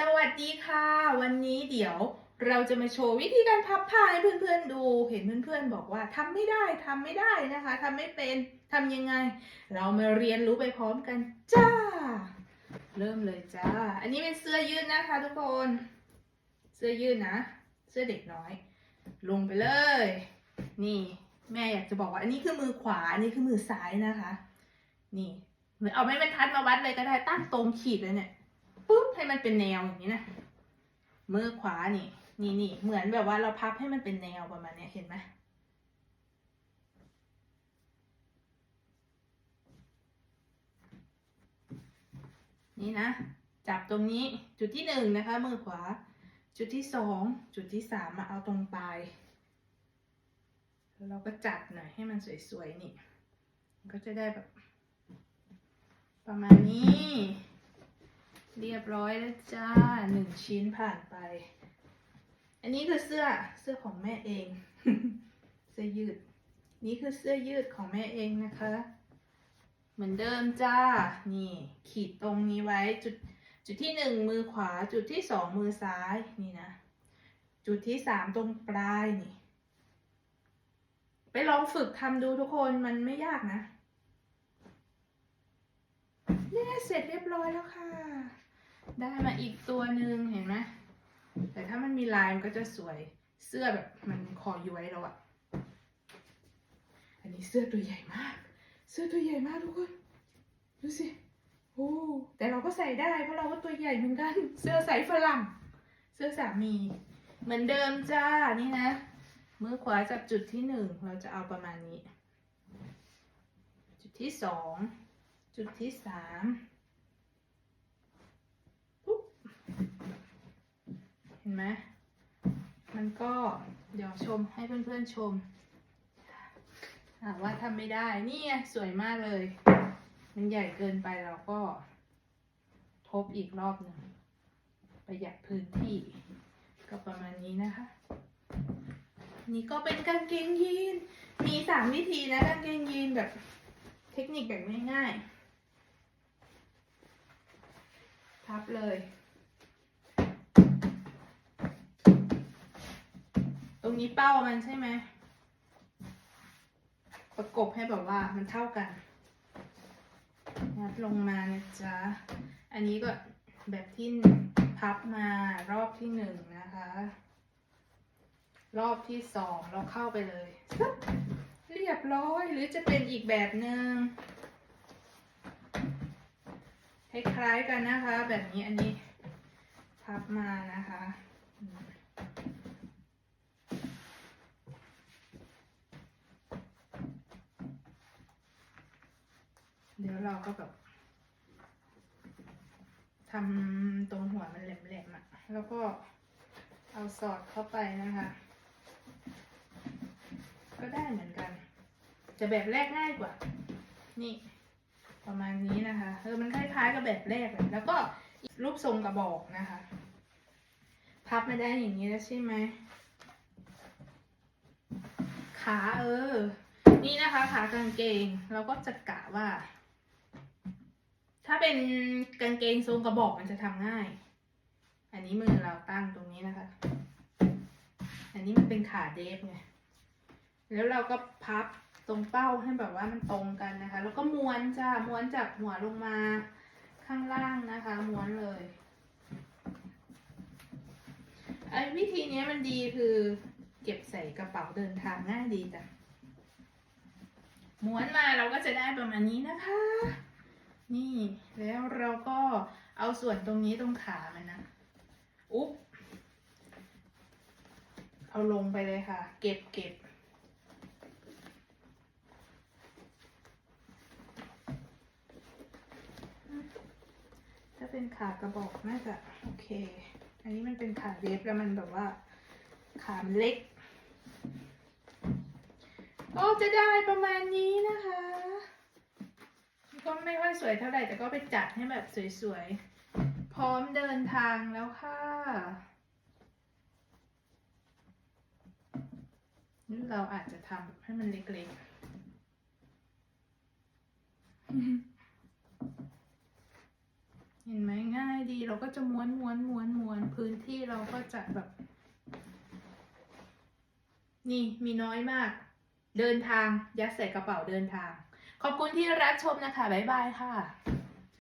สวัสดีค่ะ วันนี้เดี๋ยวเราจะมาโชว์วิธีการพับผ้าให้เพื่อนๆดู เห็นเพื่อนๆบอกว่าทำไม่ได้ทำไม่ได้นะคะทำไม่เป็นทำยังไง เรามาเรียนรู้ไปพร้อมกันจ้า เริ่มเลยจ้า อันนี้เป็นเสื้อยืดนะคะ ทุกคน เสื้อยืดนะ เสื้อเด็กน้อย ลงไปเลย นี่ แม่อยากจะบอกว่าอันนี้คือมือขวาอันนี้คือมือซ้ายนะคะ นี่หรือเอาไม้บรรทัดมาวัดเลยก็ได้ตั้งตรงขีดเลยเนี่ย ปุ๊บให้มันเป็นแนวอย่างนี้นะมือขวานี่นี่นี่เหมือนแบบว่าเราพับให้มันเป็นแนวประมาณนี้เห็นไหมนี่นะ จับตรงนี้จุดที่หนึ่งนะคะ มือขวา จุดที่สองจุดที่สามมาเอาตรงปลายแล้วเราก็จัดหน่อยให้มันสวยๆนี่ก็จะได้แบบ ประมาณนี้ เรียบร้อยแล้วจ้าหนึ่งชิ้นผ่านไป อันนี้คือเสื้อเสื้อของแม่เอง เสื้อยืด นี่คือเสื้อยืดของแม่เองนะคะ เหมือนเดิมจ้า นี่ ขีดตรงนี้ไว้จุดจุดที่หนึ่งมือขวา จุดที่สองมือซ้ายนี่นะ จุดที่สามตรงปลายนี่ ไปลองฝึกทำดูทุกคนมันไม่ยากนะเนี่ยเสร็จเรียบร้อยแล้วค่ะ ได้มาอีกตัวหนึ่งเห็นไหมแต่ถ้ามันมีลายมันก็จะสวยเสื้อแบบมันคอย้วยแล้วอะอันนี้เสื้อตัวใหญ่มาก เสื้อตัวใหญ่มากทุกคน ดูสิโอ้แต่เราก็ใส่ได้เพราะเราก็ตัวใหญ่เหมือนกัน เสื้อใส่ฝรั่ง เสื้อสามี เหมือนเดิมจ้า นี่นะ มือขวาจับจุดที่หนึ่ง เราจะเอาประมาณนี้ จุดที่สอง จุดที่สามปุ๊บเห็นไหมมันก็เดี๋ยวชมให้เพื่อนๆชมว่าทำไม่ได้นี่ไงสวยมากเลย มันใหญ่เกินไปเราก็ ทบอีกรอบหนึ่งประหยัดพื้นที่ ก็ประมาณนี้นะคะ นี่ก็เป็นกางเกงยีนมีสามวิธีนะกางเกงยีนแบบเทคนิคแบบง่ายๆพับเลย นี้เป้ามันใช่ไหม ประกบให้แบบว่ามันเท่ากันงัดลงมานะจ๊ะ อันนี้ก็แบบที่พับมารอบที่หนึ่งนะคะ รอบที่สองเราเข้าไปเลยเรียบร้อยหรือจะเป็นอีกแบบหนึ่งคล้ายๆกันนะคะ แบบนี้อันนี้พับมานะคะ อืมเดี๋ยวเราก็แบบทำตรงหัวมันแหลมๆอะ่ะ แล้วก็เอาสอดเข้าไปนะคะ ก็ได้เหมือนกัน จะแบบแรกง่ายกว่า นี่ ประมาณนี้นะคะเออมันคล้ายๆกับแบบแรกเลยแล้วก็รูปทรงกระบอกนะคะ พับมาได้อย่างนี้แล้วใช่ไหมขาเออ นี่นะคะขากางเกง เราก็จะกะว่า ถ้าเป็นกางเกงทรงกระบอกมันจะทำง่าย อันนี้มือเราตั้งตรงนี้นะคะ อันนี้มันเป็นขาเดฟไง แล้วเราก็พับตรงเป้าให้แบบว่ามันตรงกันนะคะ แล้วก็ม้วนจ้า ม้วนจากหัวลงมาข้างล่างนะคะ ม้วนเลย ไอ้วิธีนี้มันดีคือเก็บใส่กระเป๋าเดินทางง่ายดีจ้ะ ม้วนมาเราก็จะได้ประมาณนี้นะคะ นี่แล้วเราก็เอาส่วนตรงนี้ตรงขามันนะ อุ๊บเอาลงไปเลยค่ะ เก็บเก็บถ้าเป็นขากระบอกน่าจะโอเค อันนี้มันเป็นขาเดฟแล้วมันแบบว่า ขามเล็ก ก็จะได้ประมาณนี้นะคะ ก็ไม่ค่อยสวยเท่าไหร่ แต่ก็ไปจัดให้แบบสวยๆ พร้อมเดินทางแล้วค่ะนี่เราอาจจะทำให้มันเล็กๆ เห็นไหมง่ายดีเราก็จะม้วนม้วนม้วนม้วนพื้นที่เราก็จะแบบ นี่มีน้อยมาก เดินทางยัดใส่กระเป๋าเดินทาง ขอบคุณที่รับชมนะคะ บ๊ายบายค่ะ